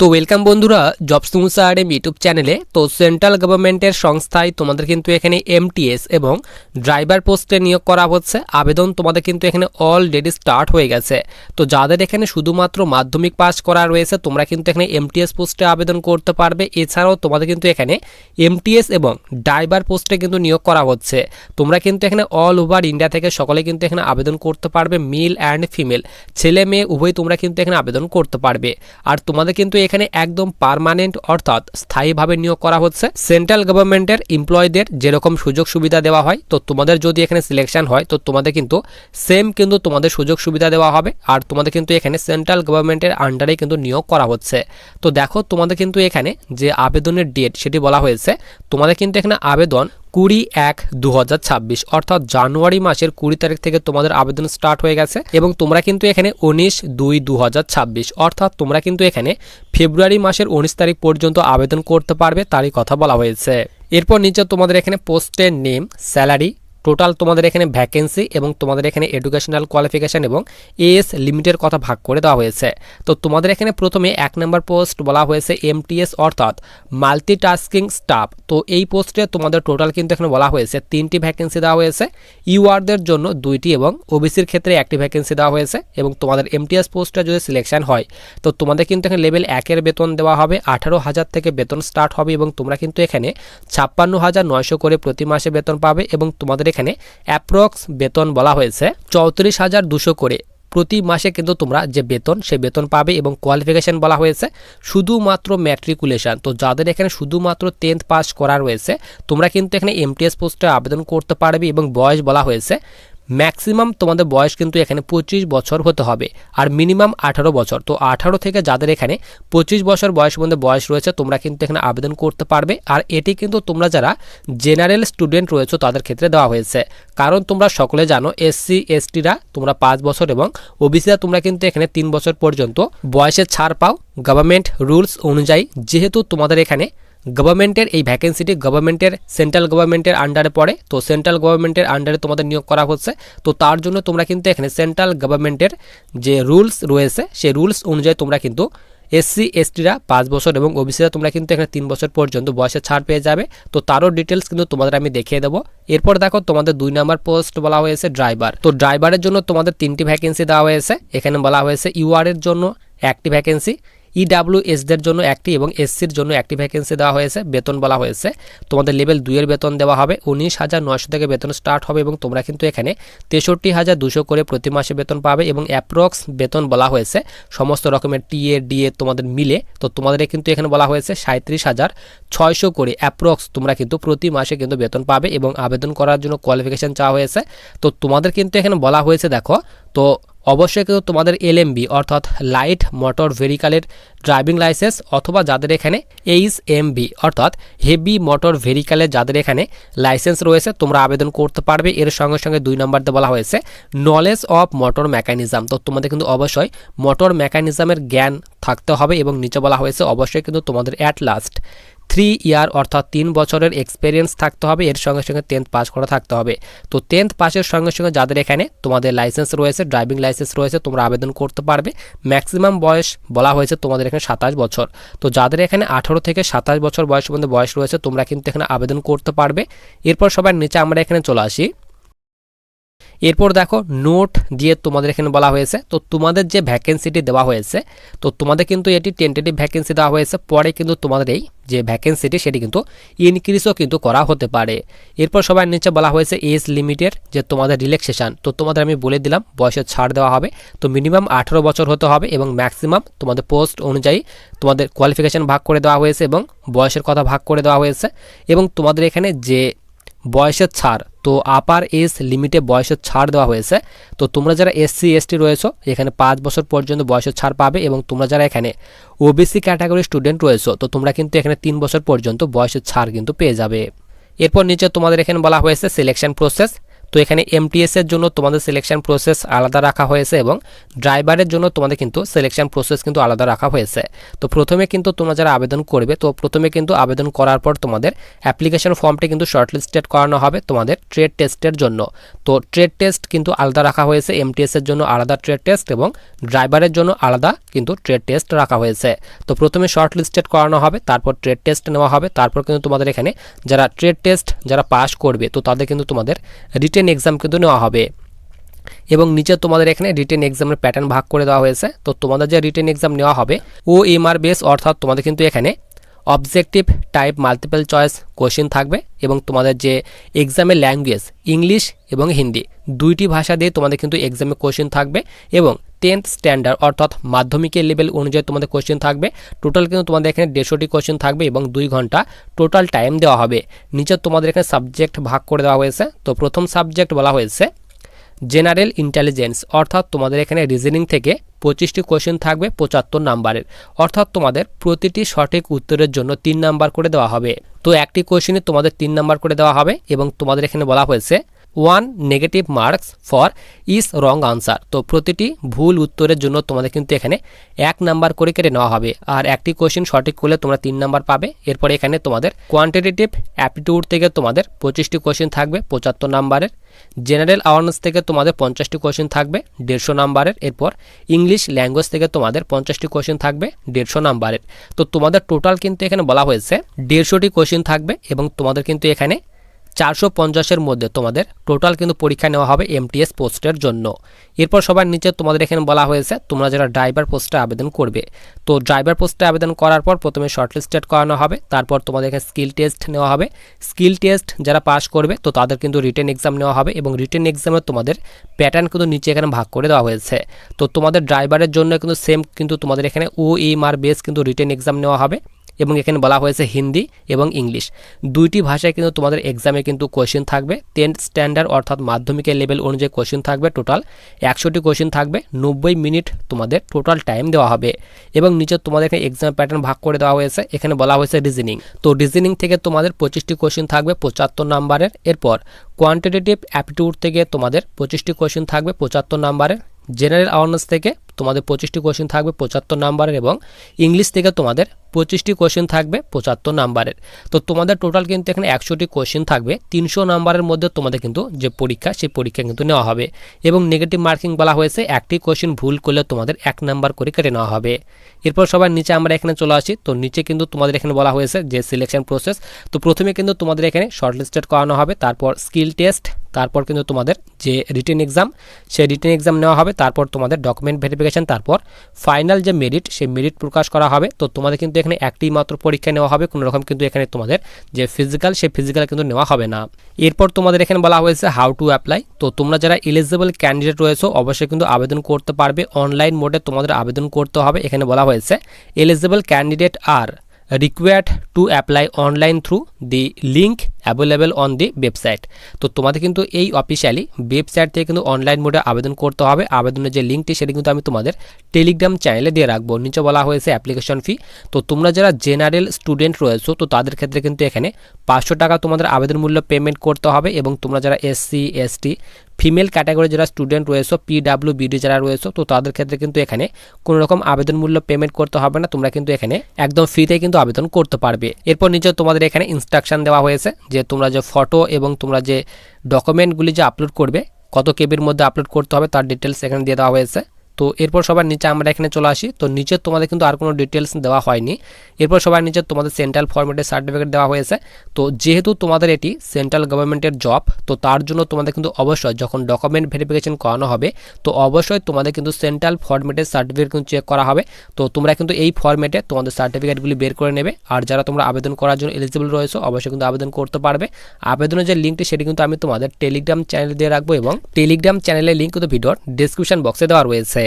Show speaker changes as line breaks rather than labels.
তো ওয়েলকাম বন্ধুরা job M YouTube চ্যানেলে তো সেন্ট্রাল গভর্নমেন্টের সংস্থায় তোমাদের কিন্তু এখানে এমটিএস এবং ড্রাইভার পোস্টে নিয়োগ করা হচ্ছে। আবেদন তোমাদের কিন্তু এখানে অলরেডি স্টার্ট হয়ে গেছে। তো যাদের এখানে শুধুমাত্র মাধ্যমিক পাস করা রয়েছে, তোমরা কিন্তু এখানে এমটিএস পোস্টে আবেদন করতে পারবে। এছাড়াও তোমাদের কিন্তু এখানে এমটিএস এবং ড্রাইভার পোস্টে কিন্তু নিয়োগ করা হচ্ছে। তোমরা কিন্তু এখানে অল ওভার ইন্ডিয়া থেকে সকলে কিন্তু এখানে আবেদন করতে পারবে মেল অ্যান্ড ফিমেল ছেলে, মেয়ে, উভয় তোমরা কিন্তু এখানে আবেদন করতে পারবে। আর তোমাদের কিন্তু এখানে একদম পার্মানেন্ট অর্থাৎ স্থায়ীভাবে নিয়োগ করা হচ্ছে। সেন্ট্রাল গভর্নমেন্টের এমপ্লয়ীদের যেরকম সুযোগ সুবিধা দেওয়া হয়, তো তোমাদের যদি এখানে সিলেকশন হয়, তো তোমাদের কিন্তু সেম কিন্তু তোমাদের সুযোগ সুবিধা দেওয়া হবে আর তোমাদের কিন্তু এখানে সেন্ট্রাল গভর্নমেন্টের আন্ডারে কিন্তু নিয়োগ করা হচ্ছে। তো দেখো তোমাদের কিন্তু এখানে যে আবেদনের ডেট সেটি বলা হয়েছে, তোমাদের কিন্তু এখানে আবেদন কুড়ি এক দু অর্থাৎ জানুয়ারি মাসের কুড়ি তারিখ থেকে তোমাদের আবেদন স্টার্ট হয়ে গেছে এবং তোমরা কিন্তু এখানে উনিশ দুই দু অর্থাৎ তোমরা কিন্তু এখানে ফেব্রুয়ারি মাসের উনিশ তারিখ পর্যন্ত আবেদন করতে পারবে তারই কথা বলা হয়েছে। এরপর নিচে তোমাদের এখানে পোস্টের নেম স্যালারি টোটাল তোমাদের এখানে ভ্যাকেন্সি এবং তোমাদের এখানে এডুকেশনাল কোয়ালিফিকেশান এবং এএস লিমিটের কথা ভাগ করে দেওয়া হয়েছে। তো তোমাদের এখানে প্রথমে এক নম্বর পোস্ট বলা হয়েছে এমটিএস অর্থাৎ মাল্টিটাস্কিং স্টাফ তো এই পোস্টে তোমাদের টোটাল কিন্তু এখানে বলা হয়েছে, তিনটি ভ্যাকেন্সি দেওয়া হয়েছে। ইউআরদের জন্য দুইটি এবং ওবিসির ক্ষেত্রে একটি ভ্যাকেন্সি দেওয়া হয়েছে এবং তোমাদের এমটিএস পোস্টে যদি সিলেকশন হয়, তো তোমাদের কিন্তু এখানে লেভেল একের বেতন দেওয়া হবে, আঠারো হাজার থেকে বেতন স্টার্ট হবে এবং তোমরা কিন্তু এখানে ছাপ্পান্ন হাজার নয়শো করে প্রতি মাসে বেতন পাবে এবং তোমাদের এখানে অ্যাপ্রক্স বেতন বলা হয়েছে। চৌত্রিশ হাজার দুশো করে প্রতি মাসে কিন্তু তোমরা যে বেতন, সে বেতন পাবে এবং কোয়ালিফিকেশান বলা হয়েছে। শুধুমাত্র ম্যাট্রিকুলেশান তো যাদের এখানে শুধুমাত্র টেন্থ পাস করা রয়েছে, তোমরা কিন্তু এখানে এমটিএস পোস্টে আবেদন করতে পারবে এবং বয়স বলা হয়েছে। ম্যাক্সিমাম তোমাদের বয়স কিন্তু এখানে পঁচিশ বছর হতে হবে। আর মিনিমাম আঠারো বছর। তো আঠারো থেকে যাদের এখানে পঁচিশ বছর বয়স মধ্যে বয়স রয়েছে, তোমরা কিন্তু এখানে আবেদন করতে পারবে। আর এটি কিন্তু তোমরা যারা জেনারেল স্টুডেন্ট রয়েছে, তাদের ক্ষেত্রে দেওয়া হয়েছে। কারণ তোমরা সকলে জানো, এসসি, এসটিরা তোমরা পাঁচ বছর এবং ওবিসিরা তোমরা কিন্তু এখানে তিন বছর পর্যন্ত বয়সের ছাড় পাও। গভর্নমেন্ট রুলস অনুযায়ী যেহেতু তোমাদের এখানে গভর্নমেন্টের, এই ভ্যাকেন্সিটি গভর্নমেন্টের, সেন্ট্রাল গভর্নমেন্টের আন্ডারে পড়ে। তো সেন্ট্রাল গভর্নমেন্টের আন্ডারে তোমাদের নিয়োগ করা হচ্ছে। তো তার জন্য তোমরা কিন্তু এখানে সেন্ট্রাল গভর্নমেন্টের যে রুলস রয়েছে, সেই রুলস অনুযায়ী তোমরা কিন্তু এসসি এসটিরা পাঁচ বছর এবং ওবিসিরা তোমরা কিন্তু এখানে তিন বছর পর্যন্ত বয়সে ছাড় পেয়ে যাবে। তো তারও ডিটেলস কিন্তু তোমাদের আমি দেখিয়ে দেবো। এরপর দেখো তোমাদের দুই নাম্বার পোস্ট বলা হয়েছে ড্রাইভার তো ড্রাইভারের জন্য তোমাদের তিনটি ভ্যাকেন্সি দেওয়া হয়েছে। এখানে বলা হয়েছে ইউআর এর জন্য একটি ভ্যাকেন্সি ইডাব্লিউএসদের জন্য একটি এবং এসসির জন্য একটি ভ্যাকেন্সি দেওয়া হয়েছে, বেতন বলা হয়েছে। তোমাদের লেভেল দুইয়ের বেতন দেওয়া হবে, উনিশ হাজার নয়শো থেকে বেতন স্টার্ট হবে এবং তোমরা কিন্তু এখানে তেষট্টি হাজার দুশো করে প্রতি মাসে বেতন পাবে এবং অ্যাপ্রক্স বেতন বলা হয়েছে। সমস্ত রকমের টিএ ডিএ তোমাদের মিলে, তো তোমাদের কিন্তু এখানে বলা হয়েছে সাঁত্রিশ হাজার ছয়শো করে অ্যাপ্রক্স তোমরা কিন্তু প্রতি মাসে কিন্তু বেতন পাবে এবং আবেদন করার জন্য কোয়ালিফিকেশান চাওয়া হয়েছে। তো তোমাদের কিন্তু এখানে বলা হয়েছে, দেখো, তো অবশ্যই কিন্তু তোমাদের এলএমবি অর্থাৎ লাইট মোটর ভেহিকালের ড্রাইভিং লাইসেন্স অথবা যাদের এখানে এইচ এমবি অর্থাৎ হেভি মোটর ভেহিকালের যাদের এখানে লাইসেন্স রয়েছে, তোমরা আবেদন করতে পারবে। এর সঙ্গে সঙ্গে দুই নম্বরতে বলা হয়েছে নলেজ অফ মোটর মেকানিজম তো তোমাদের কিন্তু অবশ্যই মোটর মেকানিজমের জ্ঞান থাকতে হবে এবং নিচে বলা হয়েছে, অবশ্যই কিন্তু তোমাদের অ্যাট লাস্ট থ্রি ইয়ার অর্থাৎ তিন বছরের এক্সপিরিয়েন্স থাকতে হবে, এর সঙ্গে সঙ্গে টেন্থ পাস করা থাকতে হবে। তো টেন্থ পাসের সঙ্গে সঙ্গে যাদের এখানে তোমাদের লাইসেন্স রয়েছে ড্রাইভিং লাইসেন্স রয়েছে, তোমরা আবেদন করতে পারবে। ম্যাক্সিমাম বয়স বলা হয়েছে তোমাদের এখানে সাতাশ বছর। তো যাদের এখানে আঠারো থেকে সাতাশ বছর বয়সের মধ্যে বয়স রয়েছে, তোমরা কিন্তু এখানে আবেদন করতে পারবে। এরপর সবার নিচে আমরা এখানে চলে আসি। এরপর দেখো নোট দিয়ে তোমাদের এখানে বলা হয়েছে, তো তোমাদের যে ভ্যাকেন্সিটি দেওয়া হয়েছে, তো তোমাদের কিন্তু এটি টেন্টেটিভ ভ্যাকেন্সি দেওয়া হয়েছে, পরে কিন্তু তোমাদের এই যে ভ্যাকেন্সিটি সেটি কিন্তু ইনক্রিজও কিন্তু করা হতে পারে। এরপর সবার নিচে বলা হয়েছে এজ লিমিটের যে তোমাদের রিল্যাক্সেশন তো তোমাদের আমি বলে দিলাম, বয়সের ছাড় দেওয়া হবে, তো মিনিমাম আঠারো বছর হতে হবে এবং ম্যাক্সিমাম তোমাদের পোস্ট অনুযায়ী তোমাদের কোয়ালিফিকেশান ভাগ করে দেওয়া হয়েছে এবং বয়সের কথা ভাগ করে দেওয়া হয়েছে এবং তোমাদের এখানে যে বয়সের ছাড় তো আপার এজ লিমিটে বয়সের ছাড় দেওয়া হয়েছে। তো তোমরা যারা এসসি এসটি রয়েছো, এখানে পাঁচ বছর পর্যন্ত বয়সের ছাড় পাবে এবং তোমরা যারা এখানে ওবিসি ক্যাটাগরি স্টুডেন্ট রয়েছো, তো তোমরা কিন্তু এখানে তিন বছর পর্যন্ত বয়সের ছাড় কিন্তু পেয়ে যাবে। এরপর নিচে তোমাদের এখানে বলা হয়েছে সিলেকশন প্রসেস তো এখানে এমটিএস এর জন্য তোমাদের সিলেকশন প্রসেস আলাদা রাখা হয়েছে এবং ড্রাইভারের জন্য তোমাদের কিন্তু সিলেকশন প্রসেস কিন্তু আলাদা রাখা হয়েছে। তো প্রথমে কিন্তু তোমরা যারা আবেদন করবে, তো প্রথমে কিন্তু আবেদন করার পর তোমাদের অ্যাপ্লিকেশন ফর্মটি কিন্তু শর্টলিস্টেড করানো হবে তোমাদের ট্রেড টেস্টের জন্য। তো ট্রেড টেস্ট কিন্তু আলাদা রাখা হয়েছে এমটিএস এর জন্য আলাদা ট্রেড টেস্ট এবং ড্রাইভারের জন্য আলাদা কিন্তু ট্রেড টেস্ট রাখা হয়েছে। তো প্রথমে শর্টলিস্টেড করানো হবে, তারপর ট্রেড টেস্ট নেওয়া হবে, তারপর কিন্তু তোমাদের এখানে যারা ট্রেড টেস্ট যারা পাস করবে, তো তাদের কিন্তু তোমাদের রিটেন এক্সাম কিন্তু নেওয়া হবে। এবং নিচে তোমাদের এখানে রিটেন এক্সামের প্যাটার্ন ভাগ করে দেওয়া হয়েছে। তো তোমাদের যে রিটেন এক্সাম নেওয়া হবে ও এম আর বেস অর্থাৎ তোমাদের কিন্তু এখানে objective type multiple choice question থাকবে এবং তোমাদের যে এক্সামের ল্যাঙ্গুয়েজ ইংলিশ এবং হিন্দি দুইটি ভাষা দিয়ে তোমাদের কিন্তু এক্সামে কোশ্চেন থাকবে এবং টেন্থ স্ট্যান্ডার্ড অর্থাৎ মাধ্যমিকের লেভেল অনুযায়ী তোমাদের কোশ্চেন থাকবে। টোটাল কিন্তু তোমাদের এখানে দেড়শোটি কোশ্চেন থাকবে এবং দুই ঘণ্টা টোটাল টাইম দেওয়া হবে। নিচে তোমাদের এখানে সাবজেক্ট ভাগ করে দেওয়া হয়েছে। তো প্রথম সাবজেক্ট বলা হয়েছে জেনারেল ইন্টেলিজেন্স, অর্থাৎ তোমাদের এখানে রিজনিং থেকে পঁচিশটি কোশ্চেন থাকবে পঁচাত্তর নাম্বারের। অর্থাৎ তোমাদের প্রতিটি সঠিক উত্তরের জন্য তিন নাম্বার করে দেওয়া হবে। তো একটি কোশ্চেনে তোমাদের তিন নাম্বার করে দেওয়া হবে এবং তোমাদের এখানে বলা হয়েছে one negative marks for is wrong answer তো প্রতিটি ভুল উত্তরের জন্য তোমাদের কিন্তু এখানে এক নাম্বার করে কেটে নেওয়া হবে। আর একটি কোশ্চেন সঠিক করলে তোমরা তিন নাম্বার পাবে। এরপরে এখানে তোমাদের কোয়ান্টিটেটিভ অ্যাপটিটিউড থেকে তোমাদের পঁচিশটি কোশ্চেন থাকবে পঁচাত্তর নাম্বারের জেনারেল অ্যাওয়ারনেস থেকে তোমাদের পঞ্চাশটি কোশ্চেন থাকবে দেড়শো নাম্বারের এরপর ইংলিশ ল্যাঙ্গুয়েজ থেকে তোমাদের পঞ্চাশটি কোশ্চেন থাকবে দেড়শো নাম্বারের তো তোমাদের টোটাল কিন্তু এখানে বলা হয়েছে দেড়শোটি কোশ্চেন থাকবে এবং তোমাদের কিন্তু এখানে চারশো পঞ্চাশের মধ্যে তোমাদের টোটাল কিন্তু পরীক্ষা নেওয়া হবে এমটিএস পোস্টের জন্য। এরপর সবার নিচে তোমাদের এখানে বলা হয়েছে, তোমরা যারা ড্রাইভার পোস্টে আবেদন করবে। তো ড্রাইভার পোস্টে আবেদন করার পর প্রথমে শর্টলিস্টেড করানো হবে, তারপর তোমাদের এখানে স্কিল টেস্ট নেওয়া হবে। স্কিল টেস্ট যারা পাস করবে, তো তাদের কিন্তু রিটেন এক্সাম নেওয়া হবে এবং রিটেন এক্সামে তোমাদের প্যাটার্ন কিন্তু নিচে এখানে ভাগ করে দেওয়া হয়েছে। তো তোমাদের ড্রাইভারের জন্য কিন্তু সেম কিন্তু তোমাদের এখানে ও এম আর বেস কিন্তু রিটেন এক্সাম নেওয়া হবে। এবং এখানে বলা হয়েছে হিন্দি এবং ইংলিশ। দুইটি ভাষায় কিন্তু তোমাদের এক্সামে কিন্তু কোশ্চেন থাকবে। টেন্থ স্ট্যান্ডার্ড অর্থাৎ মাধ্যমিকের লেভেল অনুযায়ী কোশ্চেন থাকবে টোটাল একশোটি কোশ্চেন থাকবে। নব্বই মিনিট তোমাদের টোটাল টাইম দেওয়া হবে। এবং নিচে তোমাদের এখানে এক্সাম প্যাটার্ন ভাগ করে দেওয়া হয়েছে। এখানে বলা হয়েছে রিজনিং তো রিজনিং থেকে তোমাদের পঁচিশটি কোশ্চেন থাকবে পঁচাত্তর নাম্বারের এরপর কোয়ান্টিটেটিভ অ্যাপটিউড থেকে তোমাদের পঁচিশটি কোশ্চেন থাকবে পঁচাত্তর নাম্বারের জেনারেল অ্যাওয়ারনেস থেকে তোমাদের পঁচিশটি কোশ্চেন থাকবে পঁচাত্তর নাম্বারের এবং ইংলিশ থেকে তোমাদের পঁচিশটি কোশ্চেন থাকবে পঁচাত্তর নাম্বারের। তো তোমাদের টোটাল কিন্তু এখানে একশোটি কোশ্চেন থাকবে। তিনশো নাম্বারের মধ্যে তোমাদের কিন্তু যে পরীক্ষা, সেই পরীক্ষা কিন্তু নেওয়া হবে। এবং নেগেটিভ মার্কিং বলা হয়েছে, একটি কোশ্চেন ভুল করলে তোমাদের এক নাম্বার করে কেটে নেওয়া হবে। এরপর সবার নিচে আমরা এখানে চলে আসি। তো নিচে কিন্তু তোমাদের এখানে বলা হয়েছে যে সিলেকশন প্রসেস তো প্রথমে কিন্তু তোমাদের এখানে শর্টলিস্টেড করানো হবে, তারপর স্কিল টেস্ট তারপর কিন্তু তোমাদের যে রিটেন এক্সাম সেই রিটেন এক্সাম নেওয়া হবে, তারপর তোমাদের ডকুমেন্ট ভেরিফিকেশন তারপর ফাইনাল যে মেরিট সেই মেরিট প্রকাশ করা হবে। তো তোমাদের কিন্তু এখানে একটি মাত্র পরীক্ষা নেওয়া হবে, কোনো রকম কিন্তু এখানে তোমাদের যে ফিজিক্যাল সেই ফিজিক্যাল কিন্তু নেওয়া হবে না। এরপর তোমাদের এখানে বলা হয়েছে হাউ টু অ্যাপ্লাই তো তোমরা যারা এলিজিবল ক্যান্ডিডেট রয়েছে, অবশ্যই কিন্তু আবেদন করতে পারবে। অনলাইন মোডে তোমাদের আবেদন করতে হবে। এখানে বলা হয়েছে eligible candidate are required to apply online through the link available on the website তো তোমাদের কিন্তু এই অফিসিয়ালি ওয়েবসাইট থেকে কিন্তু অনলাইন মোডে আবেদন করতে হবে। আবেদনের যে লিঙ্কটি সেটা কিন্তু আমি তোমাদের টেলিগ্রাম চ্যানেলে দিয়ে রাখব। নিচে বলা হয়েছে অ্যাপ্লিকেশন ফি তো তোমরা যারা জেনারেল স্টুডেন্ট রয়েছো, তো তাদের ক্ষেত্রে কিন্তু এখানে পাঁচশো টাকা তোমাদের আবেদন মূল্য পেমেন্ট করতে হবে এবং তোমরা যারা এসসি এসটি ফিমেল ক্যাটাগরি যারা স্টুডেন্ট রয়েছে পিডাব্লিউ বিডি যারা রয়েছে, তো তাদের ক্ষেত্রে কিন্তু এখানে কোনো রকম আবেদন মূল্য পেমেন্ট করতে হবে না। তোমরা কিন্তু এখানে একদম ফ্রিতে কিন্তু আবেদন করতে পারবে। এরপর নিচে তোমাদের এখানে ইনস্ট্রাকশন দেওয়া হয়েছে যে তোমরা যে ফটো এবং তোমরা যে ডকুমেন্টগুলি যে আপলোড করবে, কত কেবির মধ্যে আপলোড করতে হবে, তার ডিটেলস এখানে দিয়ে দেওয়া হয়েছে। তো এরপর সবার নিচে আমরা এখানে চলে আসি। তো নিচে তোমাদের কিন্তু আর কোনো ডিটেলস দেওয়া হয়নি। এরপর সবার নিচে তোমাদের সেন্ট্রাল ফরম্যাটের সার্টিফিকেট দেওয়া হয়েছে। তো যেহেতু তোমাদের এটি সেন্ট্রাল গভর্নমেন্টের জব তো তার জন্য তোমাদের কিন্তু অবশ্যই যখন ডকুমেন্ট ভেরিফিকেশন করানো হবে, তো অবশ্যই তোমাদের কিন্তু সেন্ট্রাল ফরম্যাটের সার্টিফিকেট কিন্তু চেক করা হবে। তো তোমরা কিন্তু এই ফরম্যাটে তোমাদের সার্টিফিকেটগুলি বের করে নেবে। আর যারা তোমরা আবেদন করার জন্য এলিজিবল রয়েছে, অবশ্যই কিন্তু আবেদন করতে পারবে। আবেদনের যে লিঙ্কটি সেটি কিন্তু আমি তোমাদের টেলিগ্রাম চ্যানেলে দিয়ে রাখব এবং টেলিগ্রাম চ্যানেলের লিঙ্ক কিন্তু ভিডিওর ডিসক্রিপশন বক্সে দেওয়া রয়েছে।